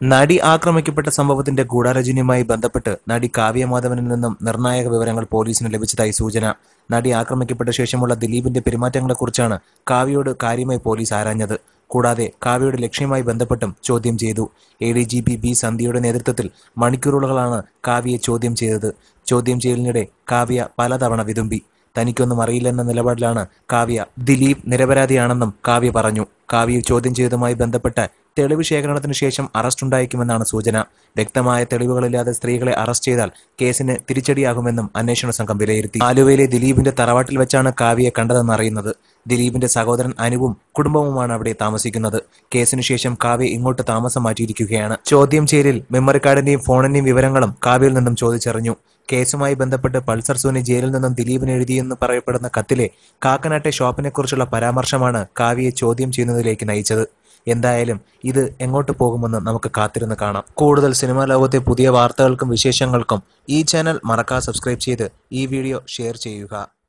നടി ആക്രമിക്കപ്പെട്ട സംഭവത്തിന്റെ ഗൂഢാലോചനയുമായി ബന്ധപ്പെട്ട് നടി കാവ്യമാധവനിൽ നിന്നും നിർണായക വിവരങ്ങൾ പോലീസിന് ലഭിച്ചതായി സൂചന. നടി ആക്രമിക്കപ്പെട്ട ശേഷമുള്ള ദിലീപിന്റെ പെരുമാറ്റങ്ങളെക്കുറിച്ചാണ് കാവ്യയോട് കാര്യമായി പോലീസ് ആരാഞ്ഞത്. കൂടാതെ കാവ്യയുടെ ലക്ഷ്യമായി ബന്ധപ്പെട്ടും ചോദ്യം ചെയ്തു. A D G P B സന്ധ്യയുടെ നേതൃത്വത്തിൽ മണിക്കൂറുകളാണ് കാവ്യയെ ചോദ്യം ചെയ്തത്. ചോദ്യം ചെയ്യലിനിടെ കാവ്യ പലതവണ വിതുമ്പി. തനിക്കൊന്നും അറിയില്ലെന്ന നിലപാടിലാണ് കാവ്യ ദിലീപ് നിരപരാധിയാണെന്നും കാവ്യ പറഞ്ഞു. കാവ്യ ചോദ്യം ചെയ്തതുമായി ബന്ധപ്പെട്ട് തെളിവ് ശേഖരണത്തിന് ശേഷം അറസ്റ്റ് ഉണ്ടായേക്കുമെന്നാണ് സൂചന. വ്യക്തമായ തെളിവുകളില്ലാതെ സ്ത്രീകളെ അറസ്റ്റ് ചെയ്താൽ കേസിന് തിരിച്ചടിയാകുമെന്നും അന്വേഷണ സംഘം വിലയിരുത്തി. ആലുവയിലെ ദിലീപിന്റെ തറവാട്ടിൽ വെച്ചാണ് കാവ്യയെ കണ്ടതെന്ന് അറിയുന്നത്. ദിലീപിന്റെ സഹോദരൻ അനുവും കുടുംബവുമാണ് അവിടെ താമസിക്കുന്നത്. കേസിനു ശേഷം കാവ്യ ഇങ്ങോട്ട് താമസം മാറ്റിയിരിക്കുകയാണ്. ചോദ്യം ചെയ്യലിൽ മെമ്മറി കാർഡിന്റെയും ഫോണിന്റെയും വിവരങ്ങളും കാവ്യയിൽ നിന്നും ചോദിച്ചറിഞ്ഞു. കേസുമായി ബന്ധപ്പെട്ട് പൾസർ സോനി ജയിലിൽ നിന്നും ദിലീപിന് എഴുതിയെന്ന് പറയപ്പെടുന്ന കത്തിലെ കാക്കനാട്ടെ ഷോപ്പിനെക്കുറിച്ചുള്ള പരാമർശമാണ് കാവ്യയെ ചോദ്യം ചെയ്യുന്നതിലേക്ക് നയിച്ചത്. എന്തായാലും ഇത് എങ്ങോട്ട് പോകുമെന്ന് നമുക്ക് കാത്തിരുന്ന് കാണാം. കൂടുതൽ സിനിമാ ലോകത്തെ പുതിയ വാർത്തകൾക്കും വിശേഷങ്ങൾക്കും ഈ ചാനൽ മറക്കാതെ സബ്സ്ക്രൈബ് ചെയ്ത് ഈ വീഡിയോ ഷെയർ ചെയ്യുക.